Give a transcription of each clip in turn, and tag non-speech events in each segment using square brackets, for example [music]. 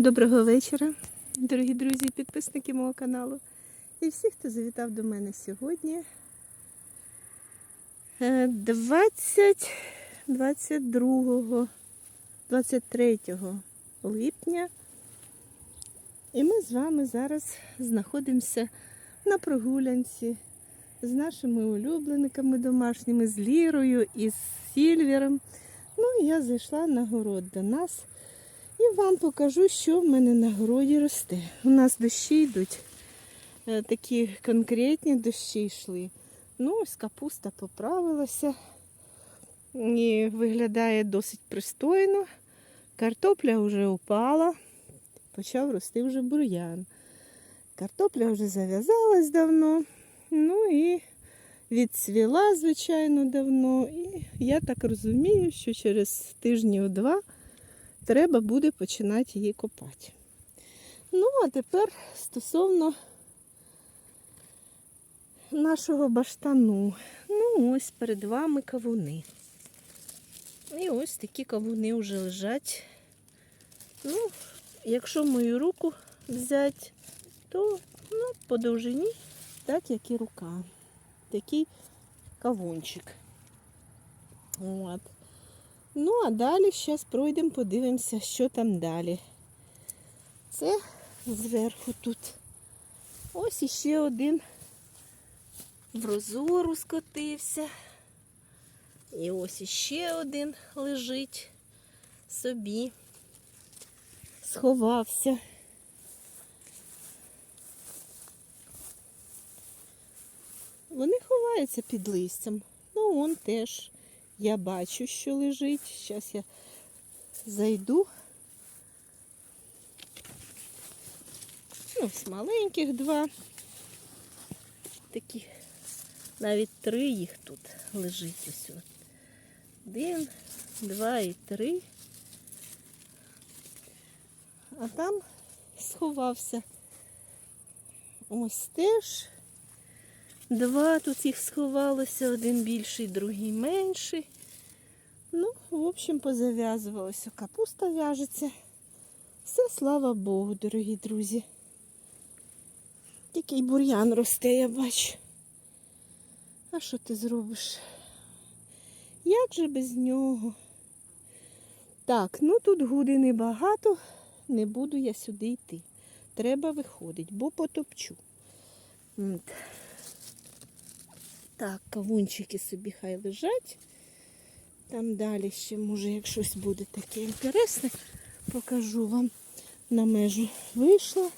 Доброго вечора, дорогі друзі підписники мого каналу. І всі, хто завітав до мене сьогодні. Е, 20, 22, 23 липня. І ми з вами зараз знаходимося на прогулянці з нашими улюбленниками домашніми, з Лірою і з Сільвером. Ну, я зайшла на город до нас. І вам покажу, що в мене на городі росте. У нас дощі йдуть. е, Такі конкретні дощі йшли. Ну, ось капуста поправилася. І виглядає досить пристойно. Картопля вже упала. Почав рости вже бур'ян. Картопля вже зав'язалась давно. Ну і відцвіла, звичайно, давно. І я так розумію, що через тижнів два треба буде починати її копати. Ну, а тепер стосовно нашого баштану. Ну, ось перед вами кавуни. І ось такі кавуни вже лежать. Ну, якщо мою руку взяти, то ну, по довжині, так як і рука. Такий кавунчик. От. Ну, а далі зараз пройдемо, подивимося, що там далі. Це зверху тут. Ось іще один в розору скотився. І ось іще один лежить собі. Сховався. Вони ховаються під листям. Ну, он теж. Я бачу, що лежить. Зараз я зайду. Ну, ось маленьких два. Такі, навіть три їх тут лежить ось. Один, два і три. А там сховався. Ось теж. Два тут їх сховалося, один більший, другий менший. Ну, в общем, позав'язувалося. Капуста в'яжеться. Все, слава Богу, дорогі друзі. Який бур'ян росте, я бачу. А що ти зробиш? Як же без нього? Так, ну тут гуди небагато, не буду я сюди йти. Треба виходити, бо потопчу. Так, кавунчики собі хай лежать. Там далі ще, може, як щось буде таке інтересне, покажу вам на межу вийшла.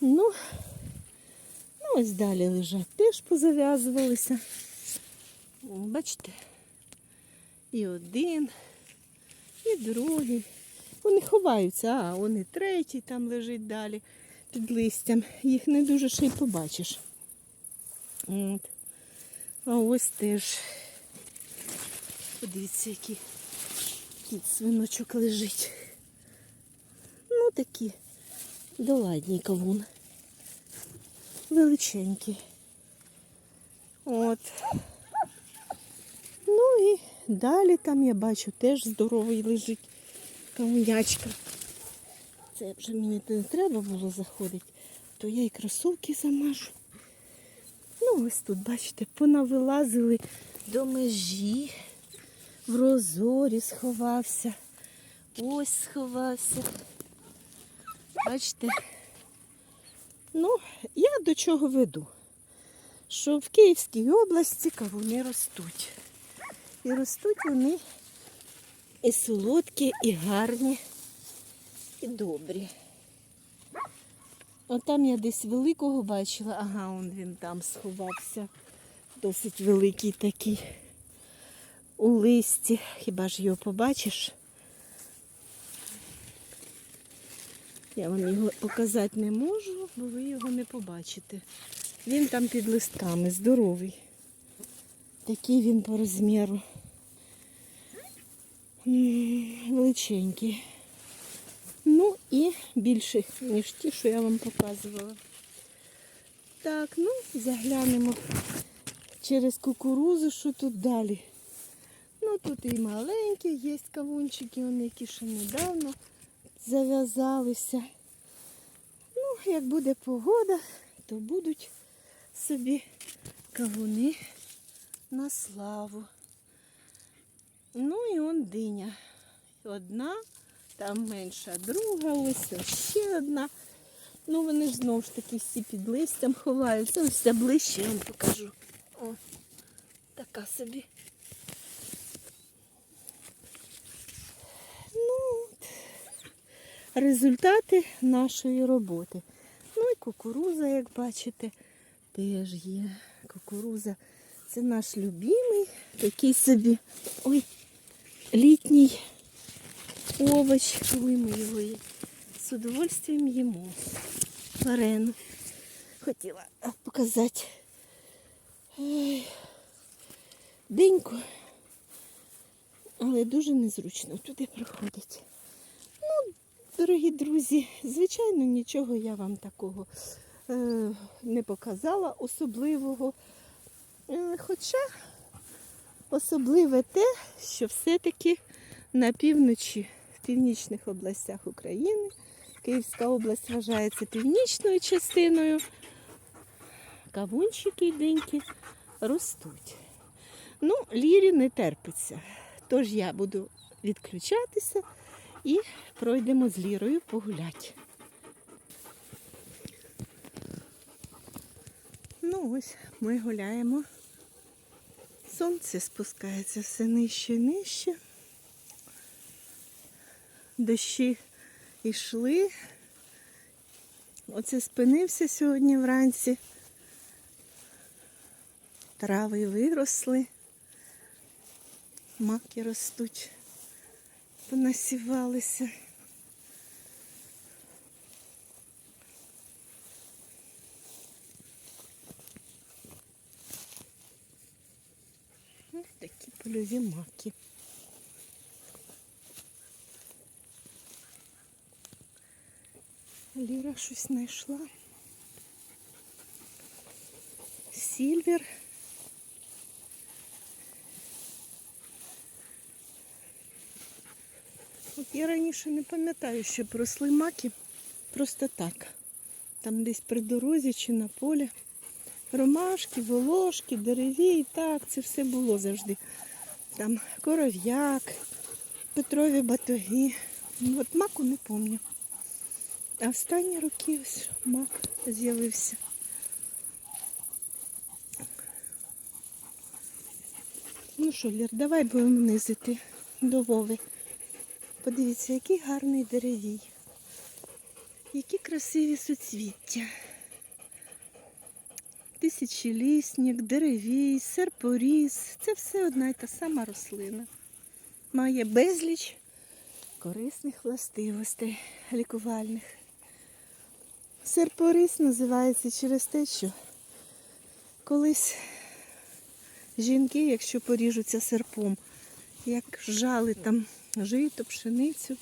Ну, ну ось далі лежать. Теж позав'язувалися. Бачите? І один, і другий. Вони ховаються, а он і третій там лежить далі під листям. Їх не дуже ще й побачиш. От. А ось теж. Подивіться, який свиночок лежить. Ну такі доладні кавун. Величенький. От. Ну і далі там я бачу теж здоровий лежить кавунячка. Це вже мені не треба було заходити, то я і кросовки замажу. Ну, ось тут, бачите, понавилазили до межі. В розорі сховався. Ось сховався. Бачите? Ну, я до чого веду? Що в Київській області кавуни ростуть. І ростуть вони і солодкі, і гарні, і добрі. От там я десь великого бачила, ага, он він там сховався. Досить великий такий у листі. Хіба ж його побачиш? Я вам його показати не можу, бо ви його не побачите. Він там під листками, здоровий. Такий він по розміру. Величенький. Ну і більше, ніж ті, що я вам показувала. Так, ну, заглянемо через кукурузу, що тут далі. Ну тут і маленькі є кавунчики, вони які ще недавно зав'язалися. Ну, як буде погода, то будуть собі кавуни на славу. Ну і он диня. Одна, там менша друга, ось ще одна. Ну вони ж знову ж таки всі під листям ховаються. Ось це ближче я вам покажу. О, така собі. Ну, от, результати нашої роботи. Ну і кукуруза, як бачите, теж є. Кукуруза це наш любимий такий собі ой, літній овоч, коли ми його з удовольствием їмо. Варену. Хотіла показати деньку, але дуже незручно туди приходить. Ну, дорогі друзі, звичайно, нічого я вам такого е, не показала особливого. Е, Хоча особливе те, що все-таки на півночі, північних областях України, Київська область вважається північною частиною, кавунчики деньки ростуть. Ну, лірі не терпиться. Тож я буду відключатися і пройдемо з лірою погуляти. Ну ось ми гуляємо. Сонце спускається все нижче і нижче. Дощі йшли. Оце спинився сьогодні вранці. Трави виросли. Маки ростуть, понасівалися. Ось такі польові маки. Ліра щось знайшла. Сільвер. От я раніше не пам'ятаю, що росли маки просто так. Там десь при дорозі чи на полі. Ромашки, волошки, дереві, так, це все було завжди. Там коров'як, петрові батоги. Ну, От маку не пам'ятаю. А останні роки ось мак з'явився. Ну що, Лір, давай будемо низити до Вови. Подивіться, який гарний деревій. Які красиві суцвіття. Тисячолісник, деревій, серпоріз. Це все одна й та сама рослина. Має безліч корисних властивостей лікувальних. Серпоріз називається через те, що колись жінки, якщо поріжуться серпом, як жали там жито, пшеницю,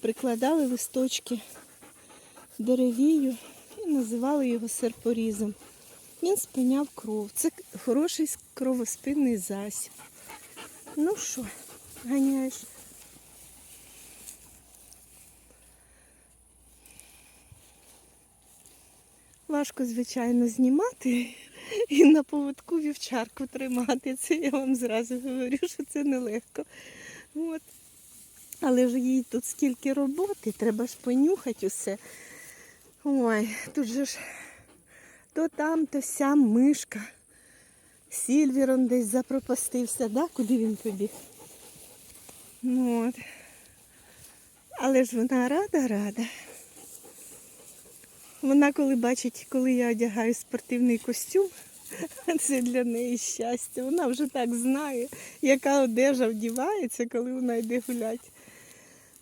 прикладали листочки деревію і називали його серпорізом. Він спиняв кров. Це хороший кровоспинний засіб. Ну що, ганяєш? Важко, звичайно, знімати і на поводку вівчарку тримати. Це я вам зразу говорю, що це нелегко. От. Але ж їй тут стільки роботи, треба ж понюхати усе. Ой, тут же ж то там, то сям мишка. Сільвірон десь запропастився, да? Куди він побіг? Ну, от. Але ж вона рада, рада. Вона коли бачить, коли я одягаю спортивний костюм, [laughs] це для неї щастя. Вона вже так знає, яка одежа вдівається, коли вона йде гуляти.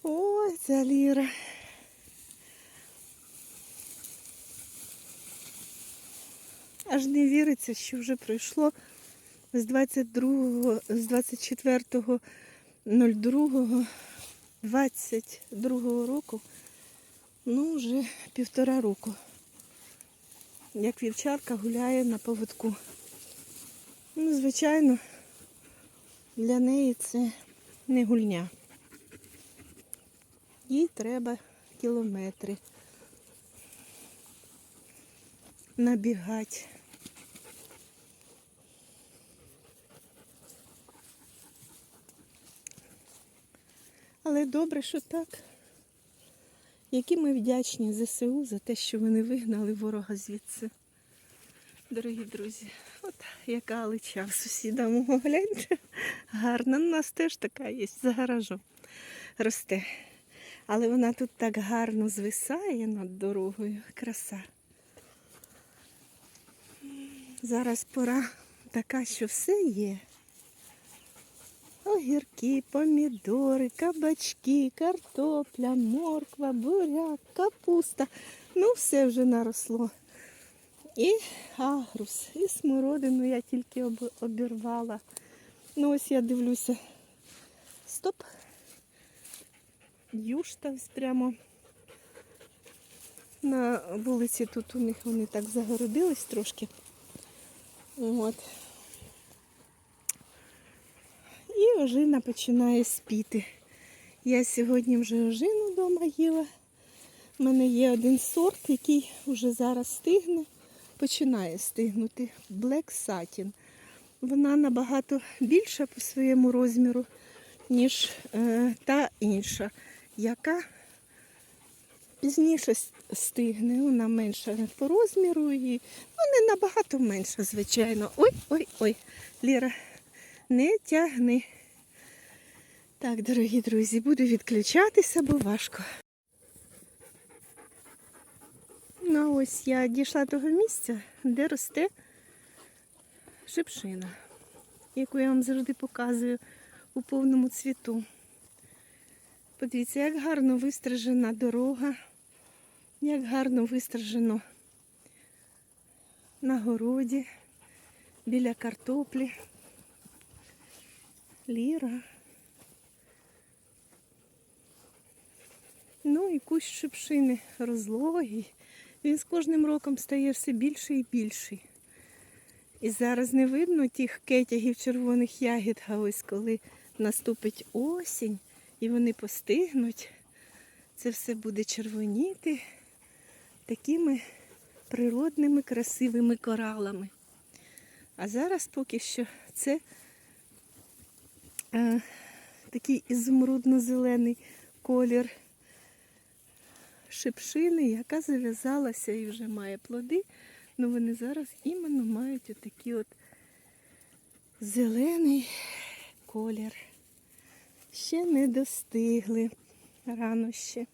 Ой, ця Ліра. Аж не віриться, що вже пройшло з 22, з 24.02 22 року, ну вже півтора року. Як вівчарка гуляє на поводку. Ну, звичайно, для неї це не гульня. їй треба кілометри набігати. Але добре, що так. Які ми вдячні ЗСУ за те, що вони вигнали ворога звідси. Дорогі друзі, от яка лича в сусіда мого гляньте. Гарна. У нас теж така є за гаражом. Росте. Але вона тут так гарно звисає над дорогою. Краса. Зараз пора така, що все є. Огірки, помідори, кабачки, картопля, морква, буряк, капуста. Ну, все вже наросло. І агрус, і смородину я тільки обірвала. Ну, ось я дивлюся. Стоп. Юшта прямо на вулиці тут у них вони так загородились трошки. От. І ожина починає спіти. Я сьогодні вже ожину вдома їла. У мене є один сорт, який вже зараз стигне, починає стигнути. Black Satin. Вона набагато більша по своєму розміру, ніж е, та інша, яка пізніше стигне. Вона менша по розміру і ну, не набагато менша, звичайно. Ой, ой, ой, Ліра, не тягни. Так, дорогі друзі, буду відключатися, бо важко. Ну, ось я дійшла того місця, де росте шипшина, яку я вам завжди показую у повному цвіту. Подивіться, як гарно вистражена дорога, як гарно вистражено на городі, біля картоплі. Ліра. Ну і кущ шипшини розлогий. Він з кожним роком стає все більший і більший. І зараз не видно тих кетягів червоних ягід, а ось коли наступить осінь і вони постигнуть, це все буде червоніти такими природними красивими коралами. А зараз поки що це е, такий ізумрудно-зелений колір шипшини, яка зав'язалася і вже має плоди. Ну вони зараз іменно мають отакий от зелений колір. Ще не достигли рано ще.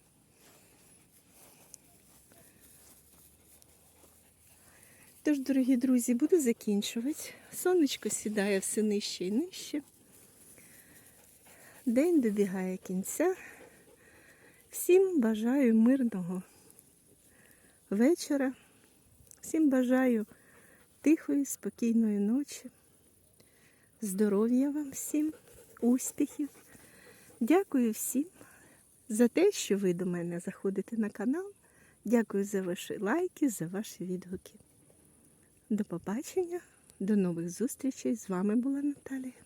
Тож, дорогі друзі, буду закінчувати. Сонечко сідає все нижче і нижче. День добігає кінця. Всім бажаю мирного вечора. Всім бажаю тихої, спокійної ночі. Здоров'я вам всім, успіхів. Дякую всім за те, що ви до мене заходите на канал. Дякую за ваші лайки, за ваші відгуки. До побачення, до нових зустрічей. З вами була Наталія.